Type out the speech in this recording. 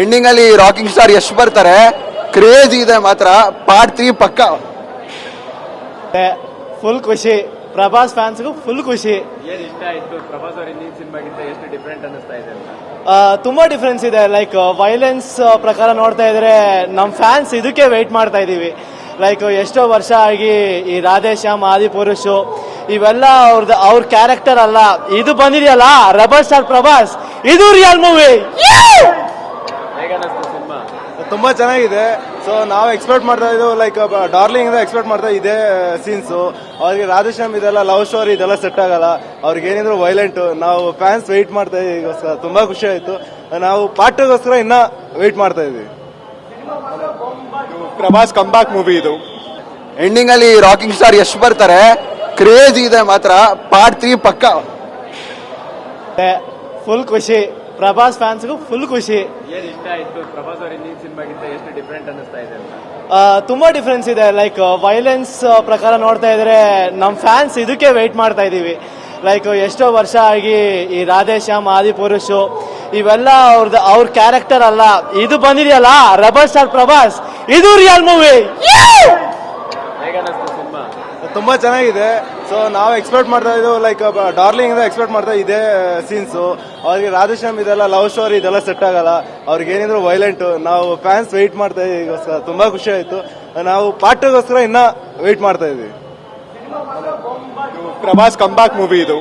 Ending ಅಲ್ಲಿ rocking star Yash ಬರ್ತಾರೆ. Craze ಇದೆ ಮಾತ್ರ. ಪಾರ್ಟ್ ತ್ರೀ ಪಕ್ಕ. ಫುಲ್ ಖುಷಿ. ಪ್ರಭಾಸ್ ಫ್ಯಾನ್ಸ್ಗೂ ಫುಲ್ ಖುಷಿ. ಏನ್ ಇಷ್ಟ ಆಯ್ತು? ಪ್ರಭಾಸ್ ಅವ್ರ ಹಿಂದಿನ ಸಿನಿಮಾಗಿಂತ ಎಷ್ಟು ಡಿಫ್ರೆಂಟ್ ಅನ್ನಿಸ್ತಾ ಅಂತ? ಆ, ತುಂಬಾ ಡಿಫ್ರೆನ್ಸ್ ಇದೆ. ಲೈಕ್ ವೈಲೆನ್ಸ್ ಪ್ರಕಾರ ನೋಡ್ತಾ ಇದ್ರೆ ನಮ್ ಫ್ಯಾನ್ಸ್ ಇದಕ್ಕೆ ವೆಯ್ಟ್ ಮಾಡ್ತಾ ಇದೀವಿ. ಲೈಕ್ ಎಷ್ಟೋ ವರ್ಷ ಆಗಿ ಈ ರಾಧೇಶ್ಯಾಮ್ ಆದಿಪುರುಷು ಇವೆಲ್ಲ ಅವ್ರದ್ದು ಅವ್ರ ಕ್ಯಾರೆಕ್ಟರ್ ಅಲ್ಲ. ಇದು ಬಂದಿದೆಯಲ್ಲ? Rebel star Prabhas. ಇದು ರಿಯಲ್ ಮೂವಿ ತುಂಬಾ ಚೆನ್ನಾಗಿದೆ. ಸೊ ನಾವು ಎಕ್ಸ್ಪೆಕ್ಟ್ ಮಾಡ್ತಾ ಇದ್ದೇವೆ ಲೈಕ್ ಡಾರ್ಲಿಂಗ್ ಇಂದ ಎಕ್ಸ್ಪೆಕ್ಟ್ ಮಾಡ್ತಾ ಇದೇ ಸೀನ್ಸ್ ಅವ್ರಿಗೆ ರಾಧೇಶ್ಯಾಮ್ ಇದೆಲ್ಲ ಲವ್ ಸ್ಟೋರಿ ಇದೆಲ್ಲ ಸೆಟ್ ಆಗಲ್ಲ. ಅವ್ರಿಗೆ ಏನಿದ್ರು ವೈಲೆಂಟ್ ನಾವು ಫ್ಯಾನ್ಸ್ ವೆಯ್ಟ್ ಮಾಡ್ತಾ ಇದೀವಿ ತುಂಬಾ ಖುಷಿ ಆಯ್ತು. ನಾವು ಪಾಠಗೋಸ್ಕರ ಇನ್ನ ವೆಯ್ಟ್ ಮಾಡ್ತಾ ಇದೀವಿ. ಪ್ರಭಾಸ್ ಕಂಬ್ಯಾಕ್ ಮೂವಿ ಇದು. ಎಂಡಿಂಗ್ ಅಲ್ಲಿ ರಾಕಿಂಗ್ ಸ್ಟಾರ್ ಯಶ್ ಬರ್ತಾರೆ. ಕ್ರೇಜ್ ಇದೆ ಮಾತ್ರ. ಪಾರ್ಟ್ ತ್ರೀ ಪಕ್ಕ. ಫುಲ್ ಖುಷಿ. ಪ್ರಭಾಸ್ ಫ್ಯಾನ್ಸ್ಗೂ ಫುಲ್ ಖುಷಿ. ಏನ್ ಇಷ್ಟ ಆಯ್ತು? ಪ್ರಭಾಸ್ ಅವ್ರ ಹಿಂದಿನ ಸಿನಿಮಾಗಿಂತ ಎಷ್ಟು ಡಿಫ್ರೆಂಟ್ ಅನ್ನಿಸ್ತಾ ಇದೆ ಅಂತ? ಆ, ತುಂಬಾ ಡಿಫ್ರೆನ್ಸ್ ಇದೆ. ಲೈಕ್ ವೈಲೆನ್ಸ್ ಪ್ರಕಾರ ನೋಡ್ತಾ ಇದ್ರೆ ನಮ್ ಫ್ಯಾನ್ಸ್ ಇದಕ್ಕೆ ವೆಯ್ಟ್ ಮಾಡ್ತಾ ಇದೀವಿ. ಲೈಕ್ ಎಷ್ಟೋ ವರ್ಷ ಆಗಿ ಈ ರಾಧೇಶ್ಯಾಮ್ ಆದಿಪುರುಷು ಇವೆಲ್ಲ ಅವ್ರದ್ದು ಅವ್ರ ಕ್ಯಾರೆಕ್ಟರ್ ಅಲ್ಲ. ಇದು ಬಂದಿದೆಯಲ್ಲ? ರಬರ್ ಸ್ಟಾರ್ ಪ್ರಭಾಸ್ ಇದು ರಿಯಲ್ ಮೂವಿ ತುಂಬಾ ಚೆನ್ನಾಗಿದೆ. ಸೊ ನಾವು ಎಕ್ಸ್ಪೆಕ್ಟ್ ಮಾಡ್ತಾ ಇದ್ದೇವೆ ಲೈಕ್ ಡಾರ್ಲಿಂಗ್ ಎಕ್ಸ್ಪೆಕ್ಟ್ ಮಾಡ್ತಾ ಇದೆ ಸೀನ್ಸು ಅವ್ರಿಗೆ ರಾಧೇಶ್ಯಾಮ್ ಇದೆಲ್ಲ ಲವ್ ಸ್ಟೋರಿ ಇದೆಲ್ಲ ಸೆಟ್ ಆಗಲ್ಲ. ಅವ್ರಿಗೆ ಏನಿದ್ರು ವೈಲೆಂಟ್ ನಾವು ಫ್ಯಾನ್ಸ್ ವೆಯ್ಟ್ ಮಾಡ್ತಾ ಇದೀವಿ ತುಂಬಾ ಖುಷಿ ಆಯ್ತು. ನಾವು ಪಾಠಗೋಸ್ಕರ ಇನ್ನ ವೆಯ್ಟ್ ಮಾಡ್ತಾ ಇದೀವಿ. ಪ್ರಭಾಸ್ ಕಂಬ್ಯಾಕ್ ಮೂವಿ ಇದು.